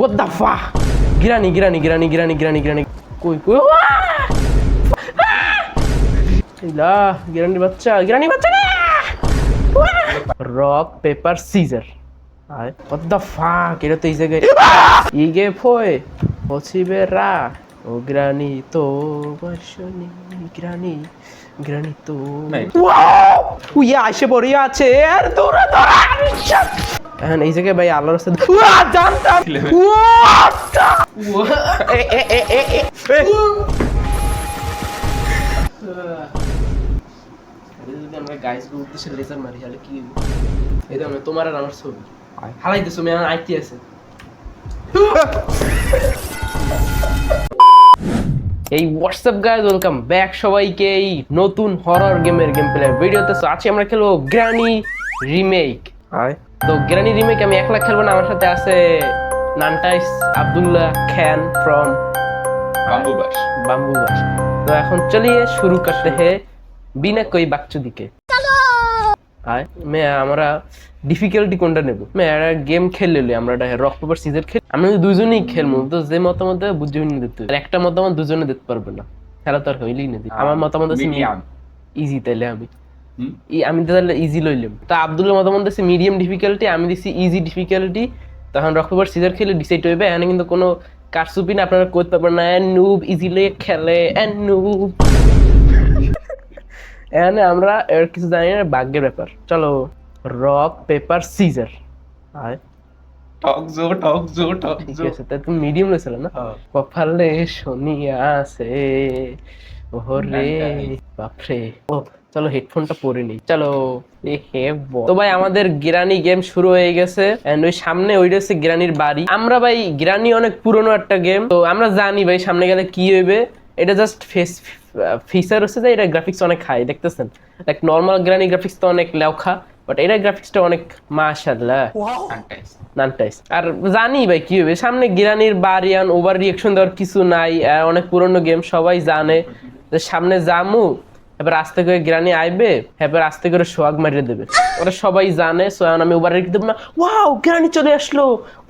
What the fuck? গিরানি গিরানি গিরানি গিরানি গিরানি গিরানি কই কই ইলা গিরানি বাচ্চা গিরানি বাচ্চা রক পেপার সিজার আয় what the fuck? এটা তো এই জায়গায় ইগে ফয় পছিবে রা ও গ্রানি তো বর্ষনি গ্রানি গ্রানি তো। উইয়া আসে পড়ে আছে আর দৌড়া দৌড়া এখন এই জায়গায় ভাই আল্লাহর রাস্তা উয়া জানতাম। উয়া এ এ এ এ এ যদি আমরা গাইস উদ্দেশ্যে লেজার মারি তাহলে কি এই দেখো তোমার আর আমার ছবি। হালাই দিছো মেয়ে আইতে আছে। এই হোয়াটসঅ্যাপ গাইজ ওয়েলকাম ব্যাক সবাইকে এই নতুন হরর গেমের গেম প্লে ভিডিওতে আজকে আমরা খেলব গ্রানি রিমেক তো গ্রানি রিমেক আমি একলা খেলব না আমার সাথে আছে নানটাইস Abdullah Khan from bamboo bus. Bamboo bus. তো এখন চলিয়ে শুরু করতে হে বিনা কই আয় মে আমরা ডিফিকাল্টি কোনটা নেব? মে একটা গেম খেললে আমরা একটা রক পেপার সিজার খেল আমরা যদি দুজনেই খেলব তো যে মতামত দেবে বুঝে নিয়ে দিতে আর একটা মতামত দুজনে দিতে পারবে না। খেলা তো আর হইলেই না আমার মতামত আছে ইজি তাইলে আমি আমি তো তাহলে ইজি লইলাম। তা আব্দুল্লাহ মতামত দিচ্ছে মিডিয়াম ডিফিকাল্টি আমি দিছি ইজি ডিফিকাল্টি তখন রক পেপার সিজার খেলে ডিসাইড হইবে। এখানে কিন্তু কোনো কারসুপি না আপনারা করতে পারবেন না। নুব ইজিলি খেলে নুব এখানে আমরা এর কিছু জানি না ভাগ্যের ব্যাপার। চলো রক পেপার সিজার আয়। টক জো টক জো টক জো। তাই তুমি মিডিয়াম লইছিল না? হ্যাঁ। কপালে শনি আছে ওরে বাপরে। ও চলো হেডফোনটা পরে নি চলো। হে তো ভাই আমাদের গিরানি গেম শুরু হয়ে গেছে। এন্ড ওই সামনে ওইটা হচ্ছে গিরানির বাড়ি। আমরা ভাই গিরানি অনেক পুরনো একটা গেম তো আমরা জানি ভাই সামনে গেলে কি হইবে। এটা জাস্ট ফেস ফিচার হচ্ছে যে এটা গ্রাফিক্স অনেক হাই দেখতেছেন? লাইক নর্মাল গ্রানি গ্রাফিক্স তো অনেক লেখা বাট এটা গ্রাফিক্সটা অনেক মাশাআল্লাহ। আনটাইস নানটাইস আর জানি ভাই কি হবে সামনে গিরানির বাড়ি আন ওভার রিয়েকশন দেওয়ার কিছু নাই। আহ, অনেক পুরনো গেম সবাই জানে। যে সামনে জামু এবার আস্তে করে গিরানি আইবে এবার আস্তে করে সোয়াগ মারিয়ে দেবে। ওরা সবাই জানে সো এখন আমি ওভার রেখে দেবো না ওয়াও গিরানি চলে আসলো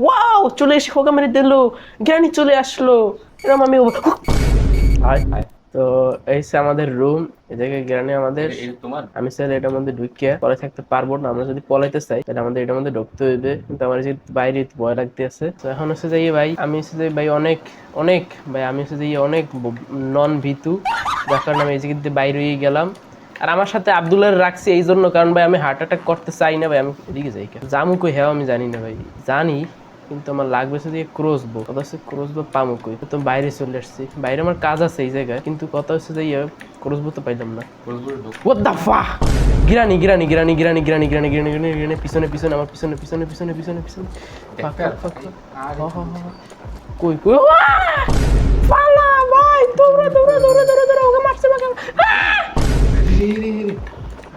ওয়াও চলে এসে হোগা মেরে দিল গিরানি চলে আসলো। এরকম আমি হায় হায়। তো এই হচ্ছে আমাদের রুম এই জায়গায় গিরানি আমাদের। আমি চাইলে এটার মধ্যে ঢুকিয়ে পরে থাকতে পারব না আমরা যদি পলাইতে চাই তাহলে আমাদের এটার মধ্যে ঢুকতে হইবে। কিন্তু আমার যে বাইরে ভয় লাগতে আছে। তো এখন হচ্ছে যে ভাই আমি হচ্ছে যে ভাই অনেক অনেক ভাই আমি হচ্ছে যে অনেক নন ভীতু যার কারণে আমি দিয়ে বাইরে হয়ে গেলাম। আর আমার সাথে আব্দুল্লাহ রাখছি এই জন্য কারণ ভাই আমি হার্ট অ্যাটাক করতে চাই না ভাই আমি এদিকে যাই কেন? জামু কই হ্যাঁ আমি জানি না ভাই। জানি কিন্তু আমার লাগবে শুধু ক্রোসবো কথা হচ্ছে ক্রোসবো পামো কই? তো বাইরে চলে আসছি। বাইরে আমার কাজ আছে এই জায়গায় কিন্তু কথা হচ্ছে যে ইয়ে ক্রোসবো তো পাইলাম না। ঢুক What গিরানি গিরানি গিরানি গিরানি গিরানি গিরানি গিরানি গিরানি গিরানি পিছনে পিছনে আমার পিছনে পিছনে পিছনে পিছনে পিছনে। কই কই? ভাই দৌড়া দৌড়া দৌড়া দৌড়া দৌড়া ওকে মারছে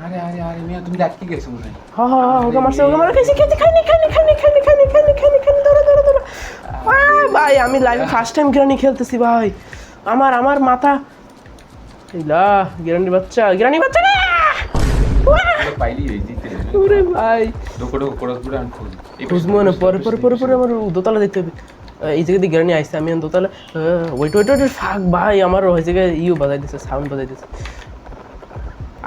আরে আরে আরে মিয়া তুমি গেছো মনে হয়। হ হ হ, ওকে মারছে ওকে মারছে। খেয়েছি খেয়েছি খাইনি খাইনি খাইনি খাইনি খাইনি খাইনি খাইনি খাইনি দৌড়া দৌড়া দৌড়া। ভাই আমি লাইভে ফার্স্ট টাইম গিরানি খেলতেছি ভাই। আমার আমার মাথা। ইলা গিরানি বাচ্চা গিরানি বাচ্চা না! পাইলি ওরে ভাই। ক্রস খোঁজ পরে পরে পরে পরে আমার দোতলা দেখতে হবে। এই জায়গা দিয়ে গেরানি আইসে আমি এখন দোতলা ওয়েট ওয়েট ওয়েট ফাক ভাই আমার ওই জায়গায় ইউ বাজাই দিছে সাউন্ড বাজাই দিছে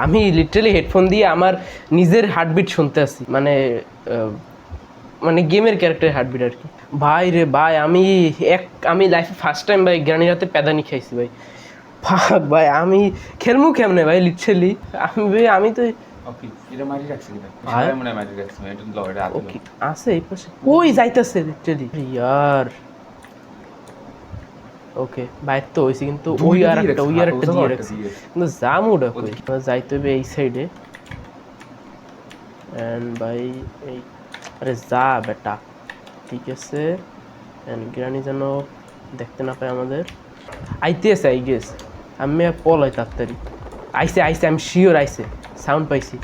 আমি লিটারালি হেডফোন দিয়ে আমার নিজের হার্টবিট শুনতে আসি মানে মানে গেমের ক্যারেক্টারের হার্টবিট আর কি। ভাই রে ভাই আমি এক আমি লাইফে ফার্স্ট টাইম ভাই গ্রানির হাতে প্যাদানি খাইছি ভাই। ফাক ভাই আমি খেলমু কেমনে ভাই লিটারালি আমি ভাই আমি তো আছে এই পাশে। ওই যাইতাছে লিটারালি ইয়ার। ওকে বাইর তো হইছে কিন্তু ওই আর একটা ওই আর একটা দিয়ে রাখছি। কিন্তু জাম ওটা কই? যাইতে হবে এই সাইডে এন্ড ভাই এই আরে যা বেটা। ঠিক আছে। এন্ড গ্রানি যেন দেখতে না পায় আমাদের। আইতে আছে আই গেস আমি পল হয় তাড়াতাড়ি। আইসে আইসে আমি শিওর আইসে সাউন্ড পাইছি।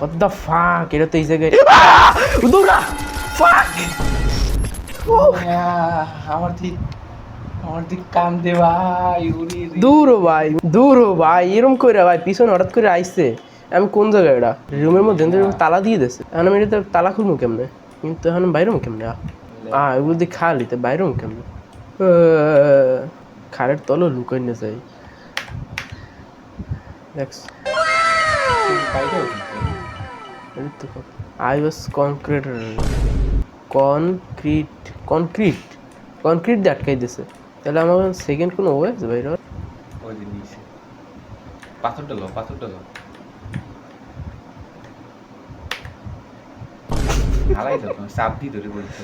What the fuck? এটা তো এই জায়গায় আহ! আমার ঠিক আমার ঠিক কান ভাই দূর ভাই দূর ভাই এরম করে ভাই পিছনে হঠাৎ করে আইছে। আমি কোন জায়গায় এটা রুমের মধ্যে তালা দিয়ে দিয়েছে। এখন আমি এটা তালা খুলবো কেমনে? কিন্তু এখন বাইরে কেমনে? আহ? আ এগুলো দিয়ে খালি তো বাইরম কেমন? খারের তলে লুকাই না যাই। I was concrete concrete concrete দিয়ে আটকাই দিছে। তাহলে আমার সেকেন্ড কোনো ওয়ে আছে বাইরে ওই যে নিচে। পাথরটা লো পাথরটা লো। হালাই তো তুমি দিয়ে ধরে বলছো।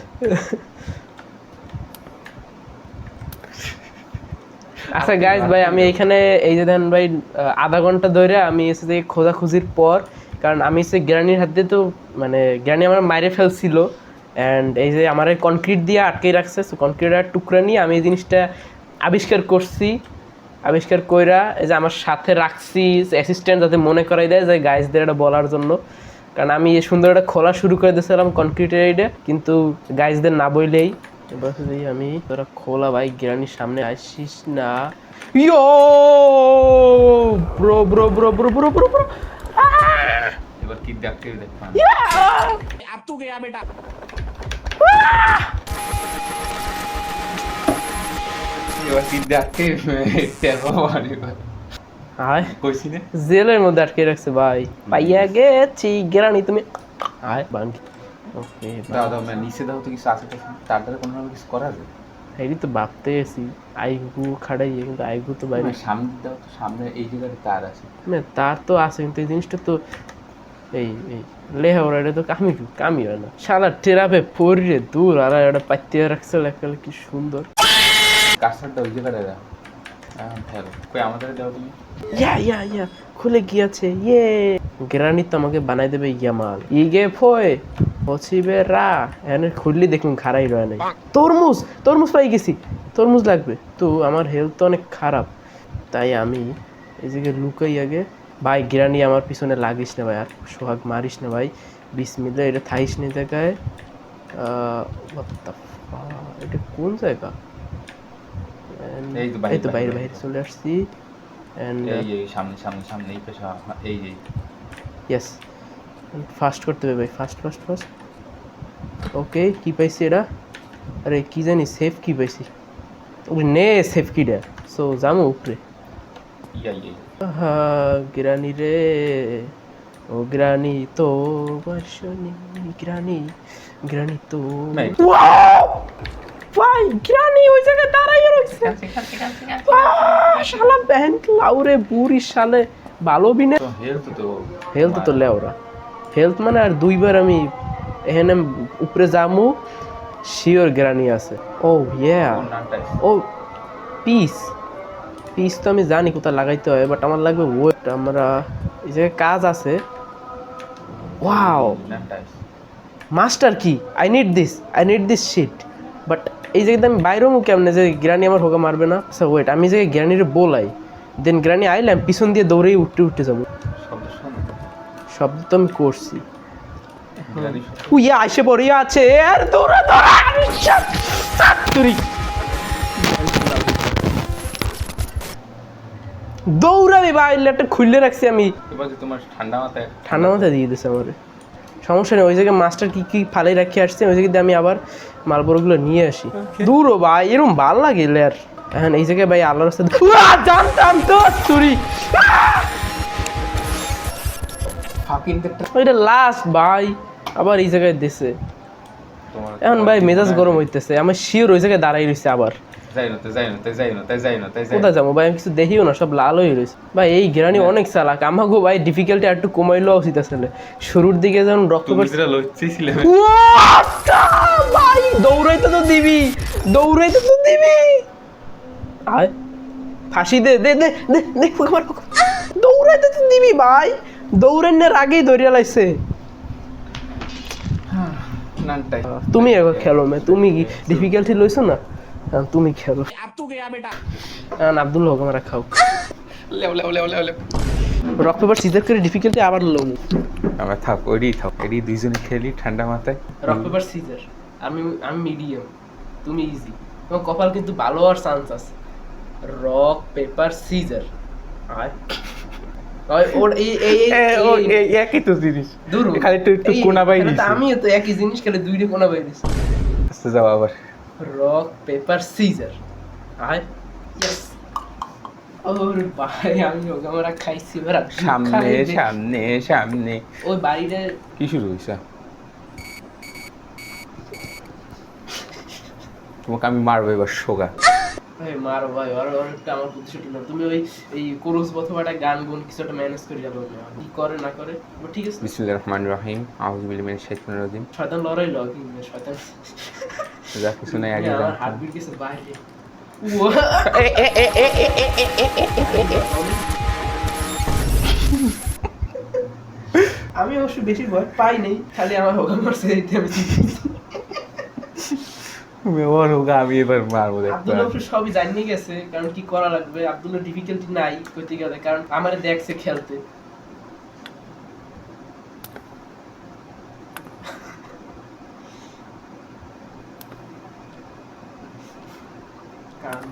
আচ্ছা গাইজ ভাই আমি এখানে এই যে দেন ভাই আধা ঘণ্টা ধরে আমি এসে থেকে খোঁজাখুঁজির পর কারণ আমি এসে গ্রানির হাত দিয়ে তো মানে গ্রানি আমার মাইরে ফেলছিল। অ্যান্ড এই যে আমার এই কনক্রিট দিয়ে আটকে রাখছে সো কনক্রিটের টুকরা নিয়ে আমি এই জিনিসটা আবিষ্কার করছি আবিষ্কার কইরা এই যে আমার সাথে রাখছি অ্যাসিস্ট্যান্ট যাতে মনে করাই দেয় যে গাইজদের এটা বলার জন্য কারণ আমি এই সুন্দর একটা খোলা শুরু করে দিয়েছিলাম কনক্রিটের এইটা কিন্তু গাইজদের না বইলেই এবার আমি তোরা খোলা ভাই গ্রানির সামনে আসিস না yo bro bro bro bro bro bro bro এবার কি দেখতে দেখো মানে না জেলের মধ্যে আটকে রাখছে ভাই পাইয়া গেছি গ্রানি তুমি আয় ওকে দাও দাও নিচে দাও তো কিছু আছে কিছু করা যায় তো ভাবতে গেছি আইগু খাড়াইয়ে কিন্তু আইগু তো বাইরে মানে সামনে দাও তো সামনে এই তার আছে না তার তো আছে কিন্তু এই জিনিসটা তো এই এই এটা তো কামি কামি হয় না। টেরাপে পড়িয়ে দূর আর এটা পাইতে রাখছে লেখালে কি সুন্দর। কাস্টারটা ওই দাও কই আমাদের দাও তুমি? ইয়া ইয়া ইয়া খুলে গিয়েছে ইয়ে। গ্রানি তো আমাকে বানাই দেবে ইয়ামাল ইগে ফয় পছিবে রা। এনে খুললি দেখুন খারাই রয় নাই। তরমুজ তরমুজ পাই গেছি। তরমুজ লাগবে। তো আমার হেলথ তো অনেক খারাপ। তাই আমি এই জায়গায় লুকাই আগে। ভাই গিরানি আমার পিছনে লাগিস না ভাই আর সোহাগ মারিস না ভাই। বিসমিল্লা এটা থাইস নি জায়গায়? এটা কোন জায়গা? এই তো বাইরে, বাইরে চলে আসছি। এই সামনে সামনে সামনে এই পেশা এই এই ইয়েস ফাস্ট করতে হবে ভাই ফাস্ট ফাস্ট ফাস্ট ওকে কি পাইছি এটা? আরে কি জানি সেফ কি পাইছি? নে সেফ কিটা সো যামু উপরে। ইয়া ইয়া গ্রানি রে। ও গ্রানি তো বর্ষনি গ্রানি গ্রানি তো ভাই গ্রানি ওই জায়গায় দাঁড়াইয়ে রয়েছে শালা ব্যান্ড লাউরে বুড়ি শালে ভালো বিনে। তো হেলথ তো হেলথ তো লেওরা হেলথ মানে আর দুইবার আমি এখানে উপরে যামু শিওর গ্রানি আছে। ও ইয়া ও পিস পিস তো আমি জানি কোথায় লাগাইতে হয় বাট আমার লাগবে ওয়েট আমরা এই জায়গায় কাজ আছে। ওয়াও মাস্টার কি? I need this I need this shit but এই জায়গাতে আমি বাইরেও কেমনে? যে গ্রানি আমার হোকা মারবে না? আচ্ছা ওয়েট আমি যে গ্রানির বলাই দেন গ্রানি আইলাম পিছন দিয়ে দৌড়েই উঠতে উঠতে যাব। শব্দ তো আমি করছি। উইয়া আইসে পড়িয়া আছে, আর দৌড়া দৌড়া দৌড়াবি ভাই ল্যাপটপ খুললে রাখছি আমি। তোমার ঠান্ডা মাথায় ঠান্ডা মাথায় দিয়ে দিছে আমার। সমস্যা নেই ওই জায়গায় মাস্টার কি কি ফালাই রাখি আসছে ওই জায়গায় দিয়ে আমি আবার মালবরগুলো নিয়ে আসি। দূর ও ভাই এরকম ভালো লাগে লেয়ার। এখন এই জায়গায় ভাই আল্লাহর রাস্তা জানতাম তো চুরি। ওইটা লাস্ট ভাই আবার এই জায়গায় দিছে। এখন ভাই মেজাজ গরম হইতেছে আমার শিওর ওই জায়গায় দাঁড়াই রয়েছে আবার। কোথায় যাব ভাই? আমি কিছু দেখিও না সব লাল হয়ে রয়েছে ভাই এই গ্রানি অনেক চালাক আমাকে ভাই ডিফিকাল্টি একটু কমাইলেও উচিত আসলে। শুরুর দিকে যেমন রক্ত? ভাই দৌড়াইতে তো দিবি দৌড়াইতে তো দিবি। আয় ফাঁসি দে দে দে দে। দৌড়াইতে তো দিবি ভাই দৌড়ানোর আগেই দৌড়িয়া লাইছে। তুমি এখন খেলো মে তুমি কি ডিফিকাল্টি লইছো না? তুমি খেলো। এখন আব্দুল হোক আমরা খাও। লেও লেও লেও লেও লেও। রক পেপার সিজার করে ডিফিকাল্টি আবার লো আমরা থাক ওইডি থাক এডি দুইজনে খেলি ঠান্ডা মাথায়। রক পেপার সিজার আমি আমি মিডিয়াম তুমি ইজি তোমার কপাল কিন্তু ভালো হওয়ার চান্স আছে। রক পেপার সিজার আর ওই- ওর এই এই এই- এই- একই তো জিনিস। খালি একটু একটু কোনা বাই এখানে তো দিছি। আমিও তো একই জিনিস খেলে দুইটা কোনা বাই দিছি। আস্তে যাও আবার। রক পেপার সিজার আয়। ইয়েস ওর ভাই আমি খাইছি সামনে সামনে সামনে। ওই বাড়িটা কি শুরু হয়েছে তোমাকে আমি মারবো এবার সোগা। ভাই মারো ভাই একটা আমার প্রতিশোধ নাও তুমি ওই এই কোরস অথবা একটা গান গুন কিছু একটা ম্যানেজ করে যাব কি করে না করে ঠিক আছে। বিসমুল্লাহ রহমান রহিম আউযু বিল্লাহি মিনাশ শাইতানির রাজিম। শয়তান লড়াই লগ শয়তান। যা কিছু নাই আগে আমার। হার্টবিট বাইরে। আমি অবশ্য বেশি ভয় পাই নাই খালি আমার হোগা মারছে এইতে আমি হোগা আমি এবার মারবো দেখতে অবশ্য সবই জানিয়ে গেছে কারণ কি করা লাগবে? আব্দুল্লাহ ডিফিকাল্টি নাই কইতে গেলে কারণ আমার দেখছে খেলতে।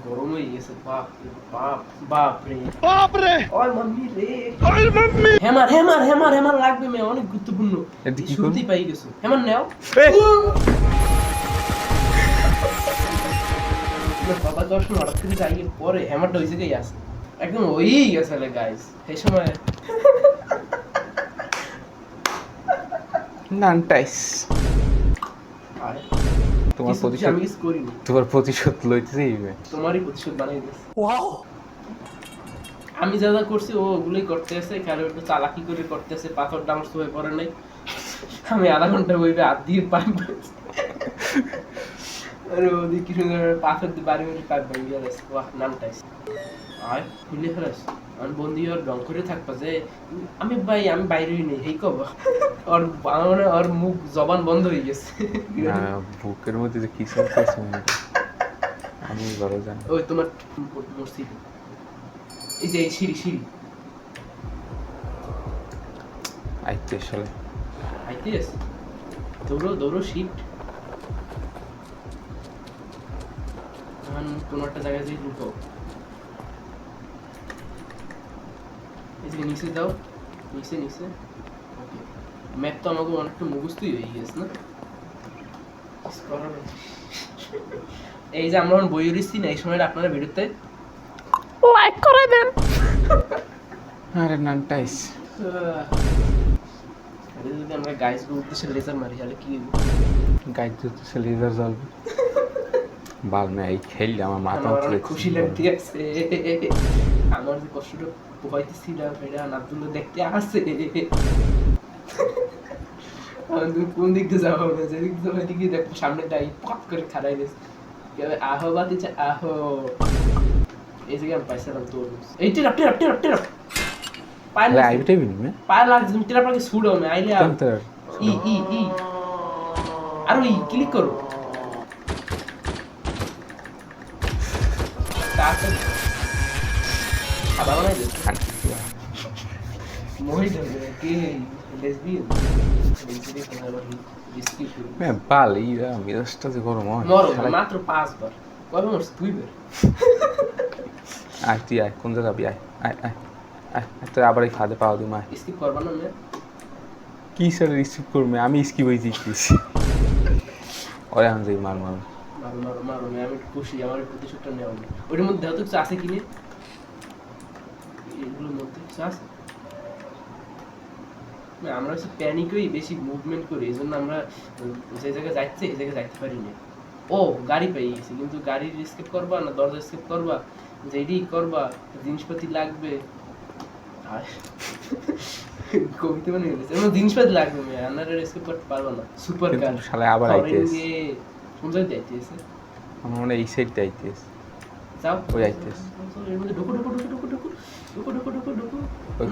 গরম হয়ে গেছে বাপ রে বাপ বাপ রে। বাপ রে! ওই মাম্মি রে। ওই মাম্মি! হেমার হেমার হেমার হেমার লাগবে মে অনেক গুরুত্বপূর্ণ। শুনতেই পাই গেছো। হেমার নেও! বাবা দর্শন হঠাৎ করে যাই পরে ওই জায়গায় আছে একদম ওই গেছে গাইস সেই সময় নানটাইস। তোমার প্রতিশোধ আমি কিছু করিনি। তোমার প্রতিশোধ লইতেই তোমারই প্রতিশোধ বানিয়ে দিয়েছে। আমি যা যা করছি ও ওগুলোই করতে আছে কারণ একটু চালাকি করে করতে আছে পাথরটা আমার সবাই পরে নাই। আমি আধা ঘণ্টা বইবে হাত দিয়ে পাইপ আরে ওদিকে কি সুন্দর পাথর দিয়ে বাড়ি পাইপ গেছে বাহ খুলে ফেলাস আমি বন্দি ওর রং করে থাকবা যে আমি ভাই আমি বাইরেই নেই এই কব? ওর মুখ জবান বন্ধ হয়ে গেছে। বুকের মধ্যে যে কি চলতেছে আমি বড় জানি ওই তোমার মসজিদ এই যে সিঁড়ি সিঁড়ি। আইতে আসলে আইতেস দৌড়ো দৌড়ো শিফট কোনো একটা জায়গায় যে লুকো এই যে নিচে দাও নিচে নিচে। ওকে ম্যাপ তো আমাকে অনেকটা মুখস্থই হয়ে গেছে না। এই যে আমরা বই উড়িচ্ছি না এই সময়টা আপনারা ভিডিওতে লাইক করে দেন। আরে নানটাইস আরে যদি আমরা গাইস উদ্দেশ্যে লেজার মারি তাহলে কি? গাইড দিতেছে লেজার জ্বলবে। বাল মেয়ে খেললে আমার মা মাথা অনেক খুশি লাগতে আছে। আমার যে কষ্টটা পাইতেছি না এটা আব্দুল্লাহ দেখতে আসে কোন দিক দিয়ে যাওয়া হবে যেদিক দিয়ে দিকে দেখব। সামনে দাঁড়িয়ে পপ করে খাড়াই দিস আহো বা দিচ্ছে আহো। এই জায়গায় আমি পাইছিলাম তোর এই টেরা টেরা টেরা টেরা পায়ে আইবিটা বিনিমে পায়ে লাগছে তুমি টেরা পাকে ছুড়ো আমি আইলে ই ই ই। আর ওই ক্লিক করো। বানাই কে মেজাজটা যে গরম হয়। মাত্র পাঁচবার। কবে মরছ? দুইবার আয় তুই আয় কোন জায়গা যাবি? আয় আয় আয় তুই আবার এই ফাঁদে পাওয়া দিম আয় স্কিপ করবা না মে। কি স্যার রিসিভ করবে? আমি ইসকি বই দিচ্ছি ওরে আমি যাই মার মার মারো মারো মারো আমি খুশি আমার প্রতিশোধটা নেওয়া ওইটার মধ্যে দেখো কিছু আছে কিনে। এগুলোর মধ্যে কিছু আছে আমরা হচ্ছে প্যানিকই বেশি মুভমেন্ট করি এই জন্য আমরা যে জায়গায় যাচ্ছে জায়গায় যাইতে পারি না। ও গাড়ি পেয়ে গেছি কিন্তু গাড়ি স্কেপ করবা না দরজা স্কেপ করবা? করবা জিনিসপাতি লাগবে। কবিতা মানে জিনিসপাতি লাগবে মেয়ে আন্নার স্কেপ করতে পারব না। সুপার কার শালা আবার কোন জায়গায় যাইতেছে আমার মনে এই সাইডটা আইতেস যাও। ওই আইতেছে। এর মধ্যে ঢুকো ঢুকো ঢুকো ঢুকো ঢুকো ঢুকো ঢুকো ঢুকো ঢুকো।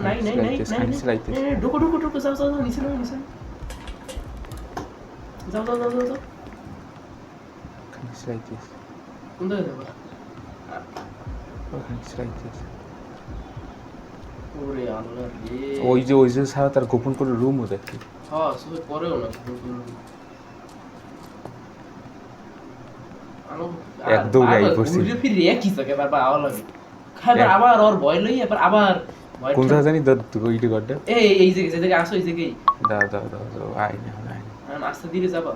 নাই নাই নাই নাই আইতেছে, নাই। আইতেছে। এ, ঢুকো ঢুকো ঢুকো যাও যাও নিচে নাও নিচে যাও যাও যাও যাও যাও। আইতেস কোন জায়গায় যাব? ওখানে আইতেস ওরে আল্লাহ রে। ওই যে ওই যে ছাড়া তার গোপন করে রুমও দেখি। হ্যাঁ পরেও না এক দৌড়ে আই পড়ছি। ফিরে একই জায়গায় বারবার আওয়া লাগে। খাবার আবার ওর ভয় লই আবার আবার কোন জায়গা জানি দর গড্ডা এই এই জায়গায় যে জায়গায় আসো এই জায়গায়। দাও দাও দাও দাও আই না আই না। আস্তে ধীরে যাবা।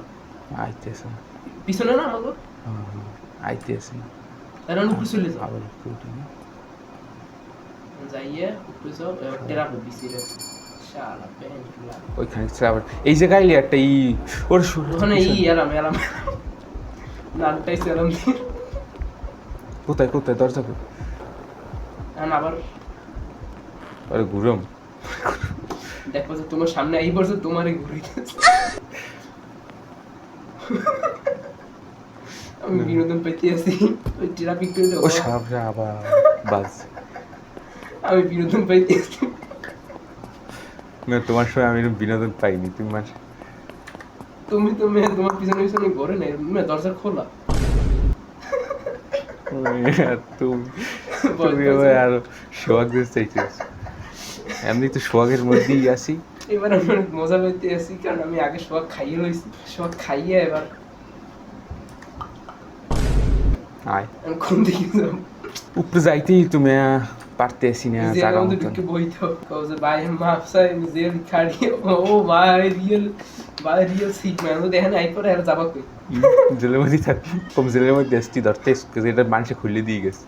আইতেছে পিছনে না আমাকে? আইতে আছে তার উপরে চলে যাও। আবার উঠি না। যাইয়ে উপরে যাও এবার টেরাপে বিসি রে ওইখানে আবার এই যে গাইলে একটা ই ওর শুরু ওখানে ই এলাম এলাম। নামটাই সেলাম দিয়ে। কোথায় কোথায়? দরজা আবার আরে ঘুরম। দেখো তোমার সামনে এই বছর তোমারই ঘুরিতেছে আমি বিনোদন পেতে আছি ওই ট্রাফিক ও সাবরা আবার বাস। আমি বিনোদন পাইতে আছি না তোমার সময় আমি বিনোদন পাইনি তুমি মানে তুমি তো মেয়ে তোমার পিছনে পিছনে ঘরে নেই মেয়ে দরজা খোলা। তুমি তুমি আবার সোহাগ দিতে চাইছিস এমনি তো সোহাগের মধ্যেই আসি এবার আমি মজা পাইতে আছি কারণ আমি আগে সব খাইয়ে রয়েছি সব খাইয়ে এবার আয়। আমি কোন দিকে যাব? উপরে যাইতেই তুমি আহ, পারতে আসি না জায়গা বইতো কবে ভাই মাফ চাই নিজের খাড়ি ও ভাই রিয়েল। দেখেন আই আর যাবা কই জেলের থাকি কম জেলের মধ্যে ধরতে এটা মানুষে খুলে দিয়ে গেছে।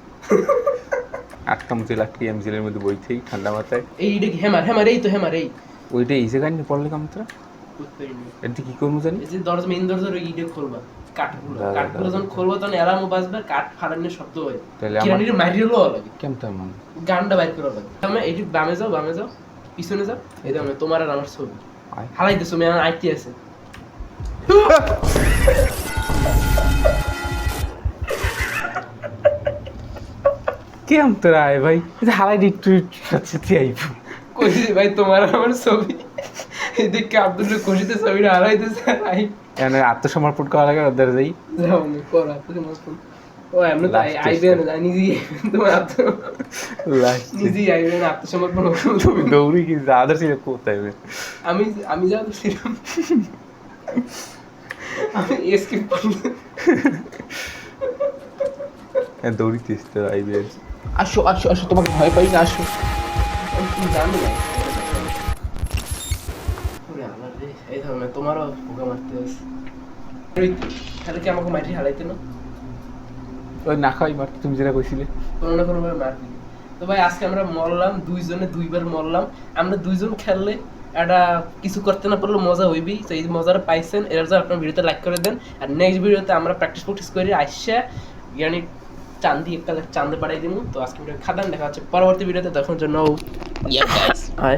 আটটা মতো লাগটি আমি জেলের মধ্যে বইতেই ঠান্ডা মাথায় এই কি হেমার হেমার এই। তো এই ওইটা এই জায়গায় নিয়ে পড়লে এটা কি করব জানি? এই যে দরজা মেইন দরজার ওই ইটে খুলবা কাঠগুলো দাদা, কাঠগুলো যখন খুলবো তখন অ্যালার্মও বাজবে কাঠ ফাড়ানোর শব্দ হয়। তাহলে আমার লাগে। কেমন গানটা বাইর করা লাগে। তাহলে এটি বামে যাও বামে যাও পিছনে যাও। এই দেখো তোমার আর আমার ছবি। হালাই দিছো মেয়ে আমার আইটি আছে কেমন তোরা আয় ভাই হালাই একটু সাথে আইব কইছি ভাই তোমার আমার ছবি এদিকে আব্দুল খুশিতে ছবিটা হারাইতেছে আই এখানে আত্মসমর্পণ করা লাগে ওদের যাই যাও আমি করো মত ও এমনি তো Last আইবে না নিজেই তোমার আত্ম নিজেই আইবে না আত্মসমর্পণ। তুমি দৌড়ি কি আদার ছিল কোথায় আমি আমি করি হ্যাঁ দৌড়িতে আইবে আসো আসো আসো তোমাকে ভয় পাই না আসো। তুমি না ওরে আল্লাহ রে, এই ধরনের তোমারও পোকা মারতে তো, তাহলে কি আমাকে মাটি হারাইতে না? ওই না খাই মার তুমি যেটা কইছিলে। কোনো না কোনো ভাবে মার তো ভাই আজকে আমরা মরলাম দুইজনে দুইবার মরলাম। আমরা দুইজন খেললে একটা কিছু করতে না পারলে মজা হইবি তো এই মজাটা পাইছেন এর জন্য আপনার ভিডিওতে লাইক করে দেন। আর নেক্সট ভিডিওতে আমরা প্র্যাকটিস প্র্যাকটিস করি আসছে ইয়ানি চান্দি একটা চান্দে পাঠাই দিব তো আজকে ভিডিও খাদান দেখা হচ্ছে পরবর্তী ভিডিওতে তখন জন্য হাই